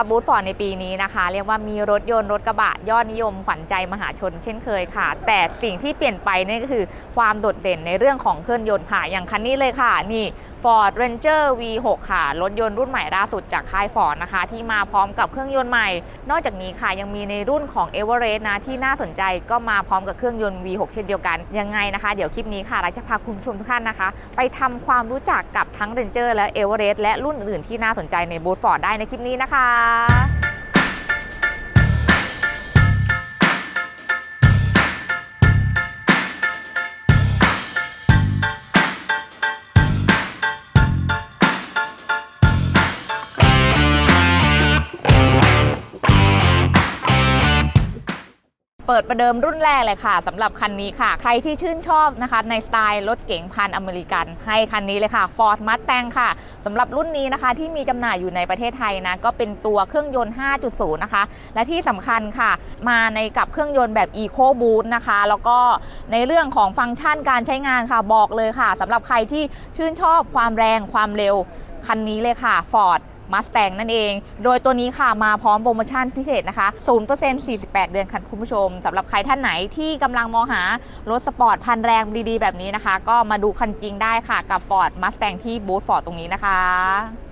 รับบูธฟอร์ดในปีนี้นะคะ เรียกว่ามีรถยนต์รถกระบะยอดนิยมขวัญใจมหาชนเช่นเคยค่ะ แต่สิ่งที่เปลี่ยนไปนี่ก็คือความโดดเด่นในเรื่องของเครื่องยนต์ค่ะ อย่างคันนี้เลยค่ะนี่ Ford Ranger V6 ค่ะ รถยนต์รุ่นใหม่ล่าสุดจากค่าย Ford นะคะ ที่มาพร้อมกับเครื่องยนต์ใหม่ นอกจากนี้ค่ะยังมีในรุ่นของ Everest นะ ที่น่าสนใจก็มาพร้อมกับเครื่องยนต์ V6 เช่นเดียวกัน ยังไงนะคะ เดี๋ยวคลิปนี้ค่ะเราจะพาคุณผู้ชมทุกท่านนะคะ ไปทำความรู้จักกับทั้ง Ranger และ Everest และรุ่นอื่นๆที่น่าสนใจในบูธ Ford ได้ในคลิปนี้นะคะ ดประเดิมรุ่นแรกเลยค่ะสำหรับคันนี้ค่ะ ใครที่ชื่นชอบนะคะในสไตล์รถเก๋งพันอเมริกัน ให้คันนี้เลยค่ะ Ford Mustang ค่ะสำหรับรุ่นนี้นะคะที่มีจำหน่ายอยู่ในประเทศไทยนะก็เป็นตัวเครื่องยนต์ 5.0 นะคะ และที่สำคัญค่ะ มาในกับเครื่องยนต์แบบ Eco Boost นะคะ แล้วก็ในเรื่องของฟังก์ชันการใช้งานค่ะบอกเลยค่ะสำหรับใครที่ชื่นชอบความแรงความเร็วคันนี้เลยค่ะ Ford มาสแตงนั่นเอง โดยตัวนี้ค่ะมาพร้อมโปรโมชั่นพิเศษนะคะ 0% 48 เดือนค่ะคุณผู้ชมสำหรับใครท่านไหนที่กำลังมองหารถสปอร์ตพันแรงดีๆ แบบนี้นะคะ ก็มาดูคันจริงได้ค่ะกับ Ford Mustang ที่บูธ Ford ตรงนี้นะคะ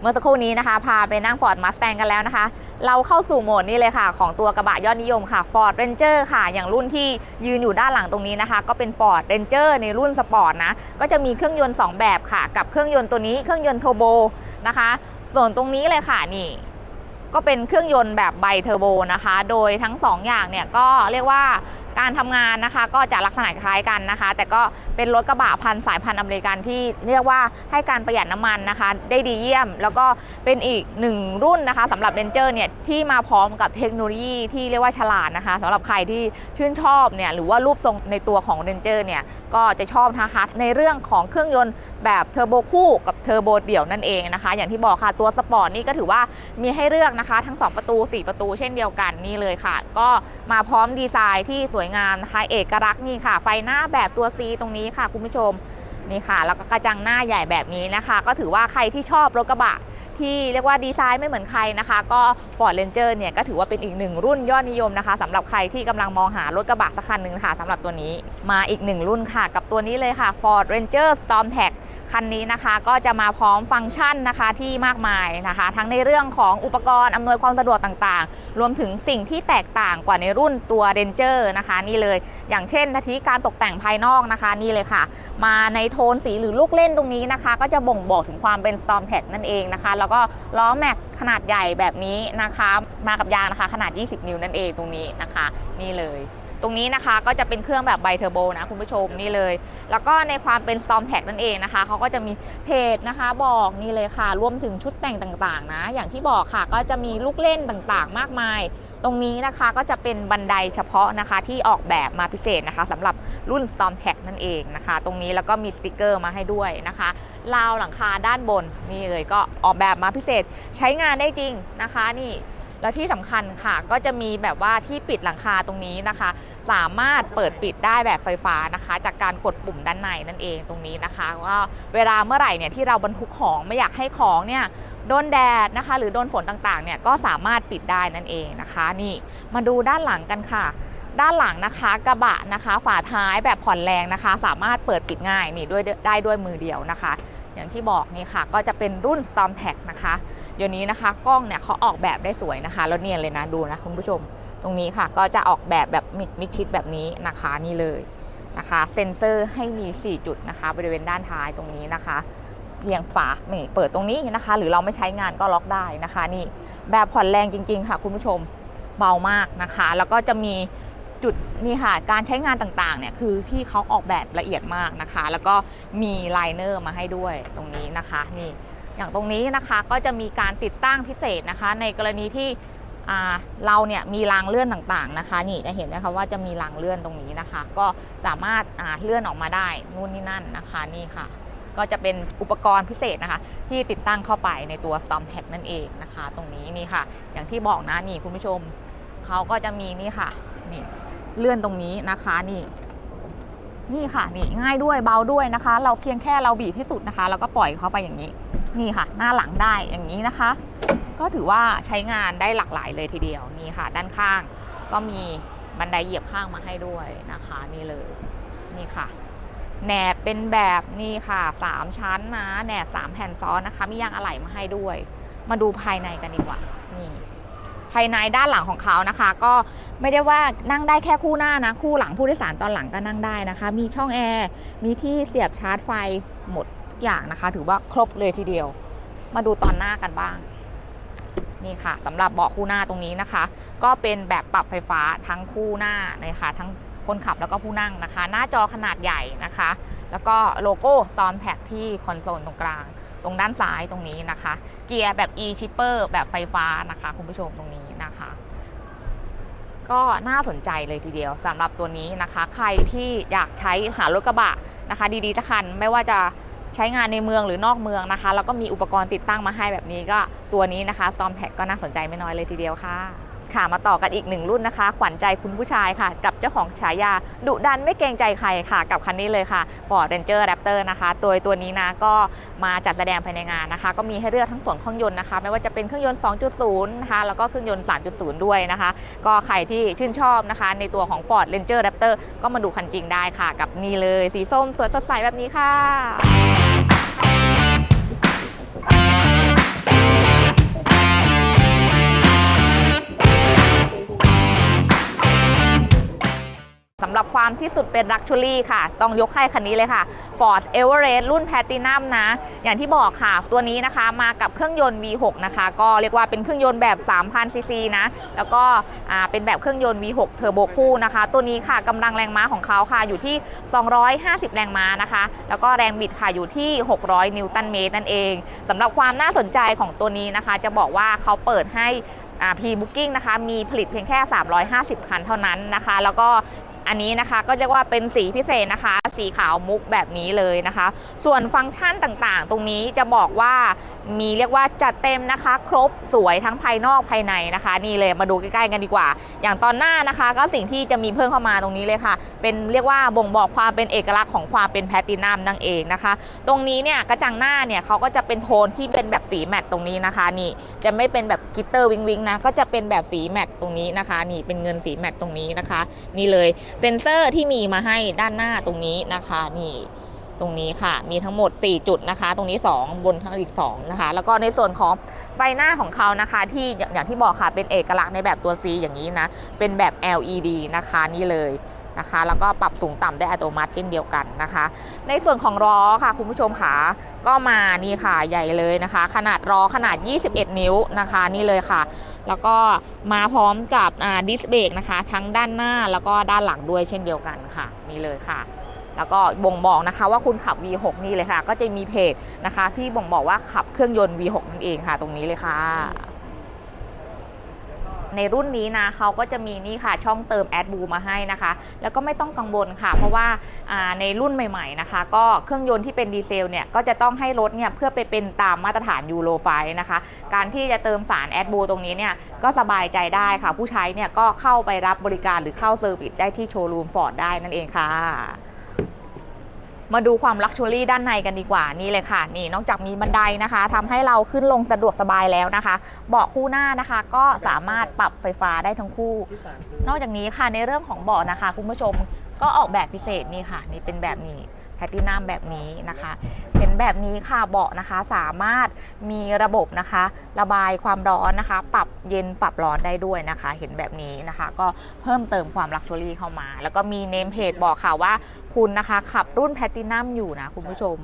เมื่อสักครู่นี้นะคะ พาไปนั่ง Ford Mustang กันแล้วนะคะ เราเข้าสู่โหมดนี้เลยค่ะ ของตัวกระบะยอดนิยมค่ะ Ford Ranger ค่ะ อย่างรุ่นที่ยืนอยู่ด้านหลังตรงนี้นะคะ ก็เป็น Ford Ranger ในรุ่นสปอร์ตนะ ก็จะมีเครื่องยนต์ 2 แบบค่ะ กับเครื่องยนต์ตัวนี้เครื่องยนต์เทอร์โบนะคะ ส่วนตรงนี้เลยค่ะนี่ก็เป็นเครื่องยนต์แบบไบเทอร์โบนะคะ โดยทั้ง 2 อย่างเนี่ยก็เรียกว่า การทำงานนะคะก็จะลักษณะคล้ายกันนะคะ แต่ก็เป็นรถกระบะพันสายพันธุ์อเมริกันที่เรียกว่าให้การประหยัดน้ำมันนะคะ ได้ดีเยี่ยม แล้วก็เป็นอีกหนึ่งรุ่นนะคะสำหรับ Ranger เนี่ยที่มาพร้อมกับเทคโนโลยีที่เรียกว่าฉลาดนะคะสำหรับใครที่ชื่นชอบเนี่ยหรือว่ารูปทรงในตัวของ Ranger เนี่ยก็จะชอบนะคะในเรื่องของเครื่องยนต์แบบเทอร์โบคู่กับเทอร์โบเดี่ยวนั่นเองนะคะ อย่างที่บอกค่ะตัวสปอร์ตนี่ก็ถือว่ามีให้เลือกนะคะ ทั้ง 2 ประตู 4 ประตูเช่นเดียวกันนี่เลยค่ะ ก็มาพร้อมดีไซน์ที่สวยงามนะคะ เอกลักษณ์นี่ค่ะ ไฟหน้าแบบตัว C ตรงนี้ค่ะ คุณผู้ชมนี่ค่ะ แล้วก็กระจังหน้าใหญ่แบบนี้นะคะ ก็ถือว่าใครที่ชอบรถกระบะที่เรียกว่าดีไซน์ไม่เหมือนใครนะคะ ก็ Ford Ranger เนี่ยก็ถือว่าเป็นอีกหนึ่งรุ่นยอดนิยมนะคะสำหรับใครที่กำลังมองหารถกระบะสักคันหนึ่งค่ะสำหรับตัวนี้มาอีกหนึ่งรุ่นค่ะ กับตัวนี้เลยค่ะ Ford Ranger Storm Tech คันนี้นะคะก็จะมาพร้อมฟังก์ชันนะคะที่มากมายนะคะ ทั้งในเรื่องของอุปกรณ์อำนวยความสะดวกต่างๆ รวมถึงสิ่งที่แตกต่างกว่าในรุ่นตัว Ranger นะคะ นี่เลยอย่างเช่นนาทีการตกแต่งภายนอกนะคะนี่เลยค่ะ มาในโทนสีหรือลูกเล่นตรงนี้นะคะ ก็จะบ่งบอกถึงความเป็น Storm Tech นั่นเองนะคะ แล้วก็ล้อแม็กขนาดใหญ่แบบนี้นะคะ มากับยางนะคะขนาด 20 นิ้วนั่นเองตรงนี้นะคะ นี่เลย ตรงนี้นะคะก็จะเป็นเครื่องแบบไบเทอร์โบนะคุณผู้ชมนี่เลย แล้วก็ในความเป็น Storm Tech นั่นเองนะคะเขาก็จะมีเพจนะคะบอกนี่เลยค่ะ รวมถึงชุดแต่งต่างๆ นะ อย่างที่บอกค่ะก็จะมีลูกเล่นต่างๆ มากมาย ตรงนี้นะคะก็จะเป็นบันไดเฉพาะนะคะที่ออกแบบมาพิเศษนะคะสำหรับรุ่น Storm Tech นั่นเองนะคะ ตรงนี้แล้วก็มีสติกเกอร์มาให้ด้วยนะคะราวหลังคาด้านบนนี่เลยก็ออกแบบมาพิเศษใช้งานได้จริงนะคะนี่ แล้วที่สำคัญค่ะก็จะมีแบบว่าที่ปิดหลังคาตรงนี้นะคะ สามารถเปิดปิดได้แบบไฟฟ้านะคะ จากการกดปุ่มด้านในนั่นเองตรงนี้นะคะว่าเวลาเมื่อไหร่เนี่ยที่เราบรรทุกของไม่อยากให้ของเนี่ยโดนแดดนะคะ หรือโดนฝนต่างๆเนี่ยก็สามารถปิดได้นั่นเองนะคะ นี่มาดูด้านหลังกันค่ะ ด้านหลังนะคะกระบะนะคะ ฝาท้ายแบบผ่อนแรงนะคะ สามารถเปิดปิดง่ายนี่ด้วยได้ด้วยมือเดียวนะคะ อย่างที่บอกนี่ค่ะ ก็จะเป็นรุ่น Storm Tech นะคะเดี๋ยวนี้นะคะกล้องเนี่ยเขาออกแบบได้สวยนะคะ แล้วเนียนเลยนะดูนะคุณผู้ชม ตรงนี้ค่ะก็จะออกแบบแบบมิดมิดชิดแบบนี้นะคะนี่เลยนะคะเซ็นเซอร์ให้มี 4 จุดนะคะ บริเวณด้านท้ายตรงนี้นะคะ เพียงฝาเปิดตรงนี้นะคะ หรือเราไม่ใช้งานก็ล็อกได้นะคะ นี่แบบผ่อนแรงจริง ๆ ค่ะ คุณผู้ชมเบามากนะคะ แล้วก็จะมี นี่ค่ะการใช้งานต่างๆเนี่ยคือที่เขาออกแบบละเอียดมากนะคะ แล้วก็มีไลเนอร์มาให้ด้วยตรงนี้นะคะนี่อย่างตรงนี้นะคะก็จะมีการติดตั้งพิเศษนะคะ ในกรณีที่เราเนี่ยมีรางเลื่อนต่างๆนะคะ นี่จะเห็นนะคะว่าจะมีรางเลื่อนตรงนี้นะคะ ก็สามารถเลื่อนออกมาได้นู่นนี่นั่นนะคะนี่ค่ะ ก็จะเป็นอุปกรณ์พิเศษนะคะ ที่ติดตั้งเข้าไปในตัว Storm Pack นั่นเองนะคะ ตรงนี้นี่ค่ะ อย่างที่บอกนะนี่คุณผู้ชมเขาก็จะมีนี่ค่ะนี่ เลื่อนตรงนี้นะคะนี่ นี่ค่ะนี่ง่ายด้วยเบาด้วยนะคะ เราเพียงแค่เราบีบให้สุดนะคะ แล้วก็ปล่อยเขาไปอย่างนี้ นี่ค่ะ หน้าหลังได้อย่างนี้นะคะ ก็ถือว่าใช้งานได้หลากหลายเลยทีเดียวนี่ค่ะ ด้านข้างก็มีบันไดเหยียบข้างมาให้ด้วยนะคะ นี่เลยนี่ค่ะแหนบเป็นแบบนี่ค่ะสามชั้นนะแหนบสามแผ่นซ้อนนะคะ มียางอะไหล่มาให้ด้วย มาดูภายในกันดีกว่า นี่ ภายในด้านหลังของเขานะคะ ก็ไม่ได้ว่านั่งได้แค่คู่หน้านะ คู่หลังผู้โดยสารตอนหลังก็นั่งได้นะคะ มีช่องแอร์มีที่เสียบชาร์จไฟหมดอย่างนะคะ ถือว่าครบเลยทีเดียว มาดูตอนหน้ากันบ้างนี่ค่ะสำหรับเบาะคู่หน้าตรงนี้นะคะ ก็เป็นแบบปรับไฟฟ้าทั้งคู่หน้านะคะ ทั้งคนขับแล้วก็ผู้นั่งนะคะ หน้าจอขนาดใหญ่นะคะ แล้วก็โลโก้ซอนแพ็กที่คอนโซลตรงกลาง ตรงด้านซ้ายตรงนี้นะคะ เกียร์แบบ e chipper แบบไฟฟ้านะคะ คุณผู้ชมตรงนี้นะคะ ก็น่าสนใจเลยทีเดียวสำหรับตัวนี้นะคะ ใครที่อยากใช้หารถกระบะนะคะ ดีๆทุกคันไม่ว่าจะใช้งานในเมืองหรือนอกเมืองนะคะ แล้วก็มีอุปกรณ์ติดตั้งมาให้แบบนี้ก็ตัวนี้นะคะ Storm t a g ก็น่าสนใจไม่น้อยเลยทีเดียวค่ะ ค่ะมาต่อกันอีกหนึ่งรุ่นนะคะ ขวัญใจคุณผู้ชายค่ะ กับเจ้าของฉายาดุดันไม่เกรงใจใครค่ะ กับคันนี้เลยค่ะ Ford Ranger Raptor นะคะตัวตัวนี้นะก็มาจัดแสดงภายในงานนะคะ ก็มีให้เลือกทั้งส่วนเครื่องยนต์นะคะ ไม่ว่าจะเป็นเครื่องยนต์ 2.0 นะคะ แล้วก็เครื่องยนต์ 3.0 ด้วยนะคะ ก็ใครที่ชื่นชอบนะคะ ในตัวของ Ford Ranger Raptor ก็มาดูคันจริงได้ค่ะ กับนี่เลยสีส้มสวยสดใสแบบนี้ค่ะ ความที่สุดเป็น Luxury ค่ะ ต้องยกให้คันนี้เลยค่ะ Ford Everest รุ่น Platinum นะ อย่างที่บอกค่ะ ตัวนี้นะคะมากับเครื่องยนต์ V6 นะคะ ก็เรียกว่าเป็นเครื่องยนต์แบบ 3,000 ซีซีนะ แล้วก็เป็นแบบเครื่องยนต์ V6 เทอร์โบคู่นะคะ ตัวนี้ค่ะกำลังแรงม้าของเขาค่ะอยู่ที่ 250 แรงม้านะคะ แล้วก็แรงบิดค่ะอยู่ที่ 600 นิวตันเมตรนั่นเอง สำหรับความน่าสนใจของตัวนี้นะคะ จะบอกว่าเขาเปิดให้พรีบุ๊กิ้งนะคะ มีผลิตเพียงแค่ 350 คันเท่านั้นนะคะ แล้วก็ อันนี้นะคะก็เรียกว่าเป็นสีพิเศษนะคะ สีขาวมุกแบบนี้เลยนะคะ ส่วนฟังก์ชันต่างๆ ตรงนี้จะบอกว่ามีเรียกว่าจัดเต็มนะคะ ครบสวยทั้งภายนอกภายในนะคะ นี่เลยมาดูใกล้ๆกันดีกว่า อย่างตอนหน้านะคะ ก็สิ่งที่จะมีเพิ่มเข้ามาตรงนี้เลยค่ะ เป็นเรียกว่าบ่งบอกความเป็นเอกลักษณ์ของความเป็นแพลตินัมนั่นเองนะคะ ตรงนี้เนี่ยกระจังหน้าเนี่ยเขาก็จะเป็นโทนที่เป็นแบบสีแมตต์ตรงนี้นะคะ นี่จะไม่เป็นแบบกิตเตอร์วิงวิงนะก็จะเป็นแบบสีแมตต์ตรงนี้นะคะ นี่เป็นเงินสีแมตต์ตรงนี้นะคะ นี่เลยเซนเซอร์ที่มีมาให้ด้านหน้าตรงนี้นะคะนี่ตรงนี้ค่ะ มีทั้งหมด 4 จุดนะคะ ตรงนี้ 2 บนทั้งอีก2นะคะ แล้วก็ในส่วนของไฟหน้าของเขานะคะ ที่อย่างที่บอกค่ะ เป็นเอกลักษณ์ในแบบตัว C อย่างนี้นะ เป็นแบบ LED นะคะนี่เลย นะคะ แล้วก็ปรับสูงต่ำได้อัตโนมัติเช่นเดียวกันนะคะ ในส่วนของล้อค่ะคุณผู้ชมค่ะก็มานี่ค่ะใหญ่เลยนะคะ ขนาดล้อขนาด 21 นิ้วนะคะนี่เลยค่ะ แล้วก็มาพร้อมกับดิสเบรกนะคะ ทั้งด้านหน้าแล้วก็ด้านหลังด้วยเช่นเดียวกันค่ะนี่เลยค่ะแล้วก็บ่งบอกนะคะว่าคุณขับ V6 นี่เลยค่ะ ก็จะมีเพจนะคะ ที่บ่งบอกว่าขับเครื่องยนต์ V6 นั่นเองค่ะ ตรงนี้เลยค่ะ ในรุ่นนี้นะเขาก็จะมีนี่ค่ะช่องเติมแอดบูมาให้นะคะ แล้วก็ไม่ต้องกังวลค่ะ เพราะว่าในรุ่นใหม่ๆนะคะ ก็เครื่องยนต์ที่เป็นดีเซลเนี่ยก็จะต้องให้รถเนี่ยเพื่อไปเป็นตามมาตรฐานยูโรไฟนะคะ การที่จะเติมสารแอดบูตรงนี้เนี่ยก็สบายใจได้ค่ะ ผู้ใช้เนี่ยก็เข้าไปรับบริการหรือเข้าเซอร์วิสได้ที่โชว์รูมฟอร์ดได้นั่นเองค่ะ มาดูความลักชัวรี่ด้านในกันดีกว่านี่เลยค่ะ นี่นอกจากมีบันไดนะคะทำให้เราขึ้นลงสะดวกสบายแล้วนะคะ เบาะคู่หน้านะคะ ก็สามารถปรับไฟฟ้าได้ทั้งคู่ นอกจากนี้ค่ะในเรื่องของเบาะนะคะ คุณผู้ชมก็ออกแบบพิเศษนี่ค่ะ นี่เป็นแบบนี้แพตตินัมแบบนี้นะคะ เห็นแบบนี้ค่ะเบาะนะคะสามารถมีระบบนะคะ ระบายความร้อนนะคะ ปรับเย็นปรับร้อนได้ด้วยนะคะ เห็นแบบนี้นะคะ ก็เพิ่มเติมความลักชัวรี่เข้ามา แล้วก็มีเนมเพจบอกค่ะว่าคุณนะคะขับรุ่นแพตตินัมอยู่นะคุณผู้ชม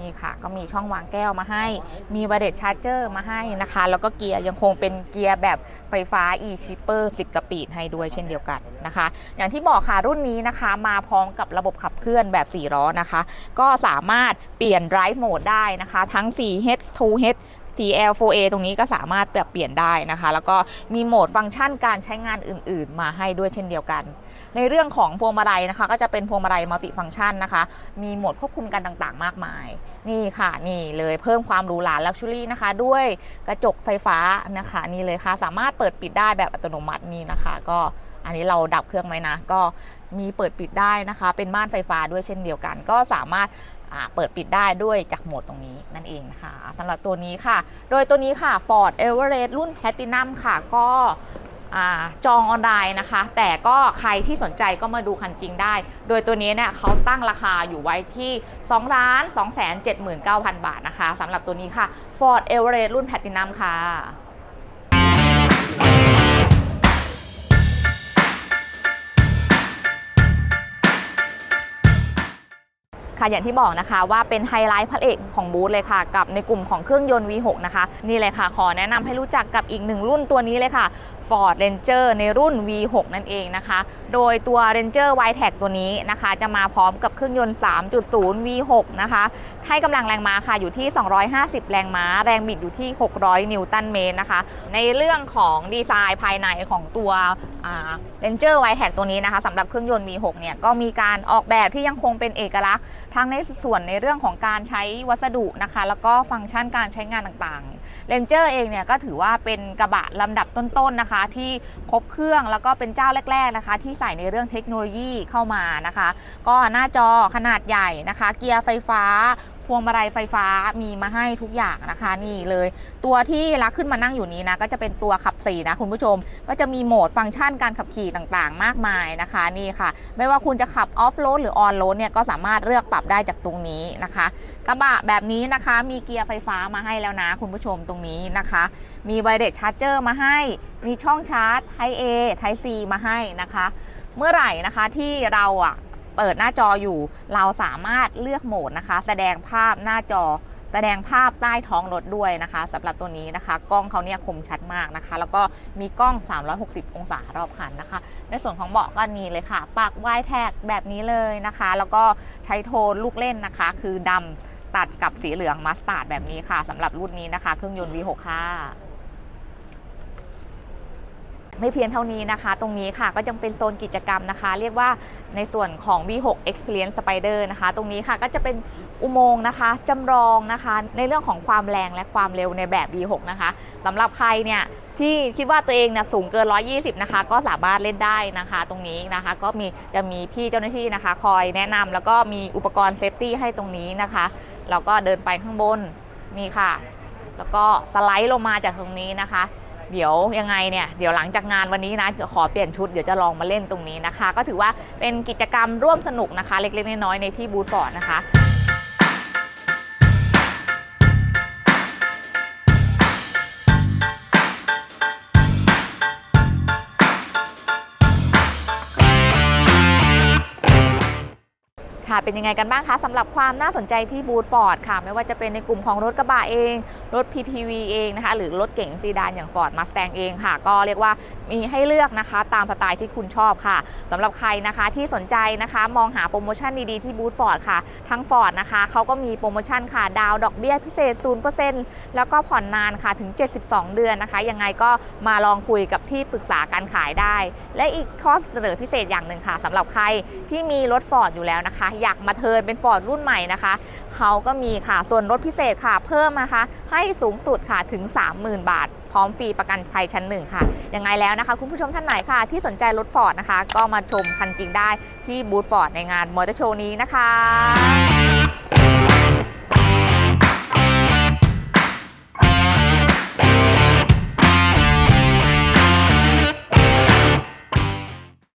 นี่ค่ะ ก็มีช่องวางแก้วมาให้ มีบาเดชชาร์เจอร์มาให้นะคะ แล้วก็เกียร์ยังคงเป็นเกียร์แบบไฟฟ้า e s h i p p e r 10สปีดให้ด้วยเช่นเดียวกันนะคะ อย่างที่บอกค่ะรุ่นนี้นะคะ มาพร้อมกับระบบขับเคลื่อนแบบ 4 ล้อนะคะ ก็สามารถเปลี่ยน drive mode ได้นะคะ ทั้ง 4H 2H TL 4A ตรงนี้ก็สามารถแบบเปลี่ยนได้นะคะ แล้วก็มีโหมดฟังก์ชันการใช้งานอื่น ๆ มาให้ด้วยเช่นเดียวกัน ในเรื่องของพวงมาลัยนะคะ ก็จะเป็นพวงมาลัยมัลติฟังก์ชันนะคะ มีโหมดควบคุมกันต่างๆ มากมาย นี่ค่ะนี่เลยเพิ่มความหรูหราลักชัวรี่นะคะ ด้วยกระจกไฟฟ้านะคะนี่เลยค่ะ สามารถเปิดปิดได้แบบอัตโนมัตินี่นะคะ ก็อันนี้เราดับเครื่องไหมนะ ก็มีเปิดปิดได้นะคะ เป็นม่านไฟฟ้าด้วยเช่นเดียวกัน ก็สามารถ เปิดปิดได้ด้วยจากโหมดตรงนี้นั่นเองนะคะสำหรับตัวนี้ค่ะ โดยตัวนี้ค่ะ Ford Everest รุ่น Platinum ค่ะก็อจองออนไลน์นะคะ แต่ก็ใครที่สนใจก็มาดูคันจริงได้ โดยตัวนี้เนี่ยเขาตั้งราคาอยู่ไว้ที่ 2 ล้าน2 7 9 0 0 0 บาทนะคะสำหรับตัวนี้ค่ะ Ford Everest รุ่น Platinum ค่ะ ค่ะอย่างที่บอกนะคะว่าเป็นไฮไลท์พระเอกของบูธเลยค่ะ กับในกลุ่มของเครื่องยนต์ V6 นะคะ นี่เลยค่ะ ขอแนะนำให้รู้จักกับอีกหนึ่งรุ่นตัวนี้เลยค่ะ Ford Ranger ในรุ่น V6 นั่นเองนะคะ โดยตัว Ranger w i t e c ตัวนี้นะคะ จะมาพร้อมกับเครื่องยนต์ 3.0 V6 นะคะ ให้กำลังแรงม้าค่ะอยู่ที่ 250 แรงม้า แรงบิดอยู่ที่ 600 นิวตันเมตรนะคะ ในเรื่องของดีไซน์ภายในของตัว Ranger w i t e c ตัวนี้นะคะสำหรับเครื่องยนต์ V6 เนี่ยก็มีการออกแบบที่ยังคงเป็นเอกลักษณ์ ทั้งในส่วนในเรื่องของการใช้วัสดุนะคะ แล้วก็ฟังก์ชันการใช้งานต่างๆ Ranger เองเนี่ยก็ถือว่าเป็นกระบะลำดับต้นๆนะคะที่ครบเครื่องแล้วก็เป็นเจ้าแรก ๆนะคะ ที่ใส่ในเรื่องเทคโนโลยีเข้ามานะคะ ก็หน้าจอขนาดใหญ่นะคะ เกียร์ไฟฟ้า พวงมาลัยไฟฟ้ามีมาให้ทุกอย่างนะคะ นี่เลย ตัวที่รักขึ้นมานั่งอยู่นี้นะก็จะเป็นตัวขับสี่นะคุณผู้ชม ก็จะมีโหมดฟังก์ชันการขับขี่ต่างๆ มากมายนะคะนี่ค่ะ ไม่ว่าคุณจะขับออฟโรดหรือออนโรดเนี่ยก็สามารถเลือกปรับได้จากตรงนี้นะคะ กระบะแบบนี้นะคะ มีเกียร์ไฟฟ้ามาให้แล้วนะ คุณผู้ชมตรงนี้นะคะ มีไวเดชชาร์จเจอร์มาให้ มีช่องชาร์จไท A ไท C มาให้นะคะ เมื่อไหร่นะคะที่เราอะ เปิดหน้าจออยู่ เราสามารถเลือกโหมดนะคะ แสดงภาพหน้าจอ แสดงภาพใต้ท้องรถด้วยนะคะสำหรับตัวนี้นะคะ กล้องเขาเนี่ยคมชัดมากนะคะ แล้วก็มีกล้อง 360 องศารอบคันนะคะ ในส่วนของเบาะก็นี่เลยค่ะปากวายแท็กแบบนี้เลยนะคะ แล้วก็ใช้โทนลูกเล่นนะคะ คือดำตัดกับสีเหลืองมัสตาร์ดแบบนี้ค่ะสำหรับรุ่นนี้นะคะ เครื่องยนต์ V6 ค่ะ ไม่เพียงเท่านี้นะคะ ตรงนี้ค่ะก็ยังเป็นโซนกิจกรรมนะคะ เรียกว่าในส่วนของ V6 Experience Spider นะคะ ตรงนี้ค่ะก็จะเป็นอุโมงค์นะคะจำลองนะคะ ในเรื่องของความแรงและความเร็วในแบบ V6 นะคะสำหรับใครเนี่ยที่คิดว่าตัวเองเนี่ยสูงเกิน 120 นะคะ ก็สามารถเล่นได้นะคะ ตรงนี้นะคะ ก็มีจะมีพี่เจ้าหน้าที่นะคะ คอยแนะนำแล้วก็มีอุปกรณ์เซฟตี้ให้ตรงนี้นะคะแล้วก็เดินไปข้างบนนี่ค่ะ แล้วก็สไลด์ลงมาจากตรงนี้นะคะ เดี๋ยวยังไงเนี่ยเดี๋ยวหลังจากงานวันนี้นะจะขอเปลี่ยนชุดเดี๋ยวจะลองมาเล่นตรงนี้นะคะ ก็ถือว่าเป็นกิจกรรมร่วมสนุกนะคะ เล็กๆน้อยๆในที่บูธบอร์ดนะคะ ค่ะ เป็นยังไงกันบ้างคะสำหรับความน่าสนใจที่บูธฟอร์ดค่ะ ไม่ว่าจะเป็นในกลุ่มของรถกระบะเอง รถ PPV เองนะคะ หรือรถเก๋งซีดานอย่าง Ford Mustang เองค่ะ ก็เรียกว่ามีให้เลือกนะคะ ตามสไตล์ที่คุณชอบค่ะสำหรับใครนะคะที่สนใจนะคะ มองหาโปรโมชั่นดีๆที่บูธฟอร์ดค่ะ ทั้ง Ford นะคะเขาก็มีโปรโมชั่นค่ะ ดาวดอกเบี้ยพิเศษ 0%แล้วก็ผ่อนนานค่ะถึง 72 เดือนนะคะยังไงก็มาลองคุยกับที่ปรึกษาการขายได้ และอีกข้อเสนอพิเศษอย่างหนึ่งค่ะสำหรับใครที่มีรถฟอร์ดอยู่แล้วนะคะอยากมาเทินเป็นฟอร์ดรุ่นใหม่นะคะเขาก็มีค่ะส่วนลดพิเศษค่ะ เพิ่มนะคะ ให้สูงสุดค่ะถึง 30,000 บาท พร้อมฟรีประกันภัยชั้นหนึ่งค่ะยังไงแล้วนะคะ คุณผู้ชมท่านไหนค่ะ ที่สนใจรถฟอร์ดนะคะ ก็มาชมคันจริงได้ที่บูธฟอร์ดในงานมอเตอร์โชว์นี้นะคะ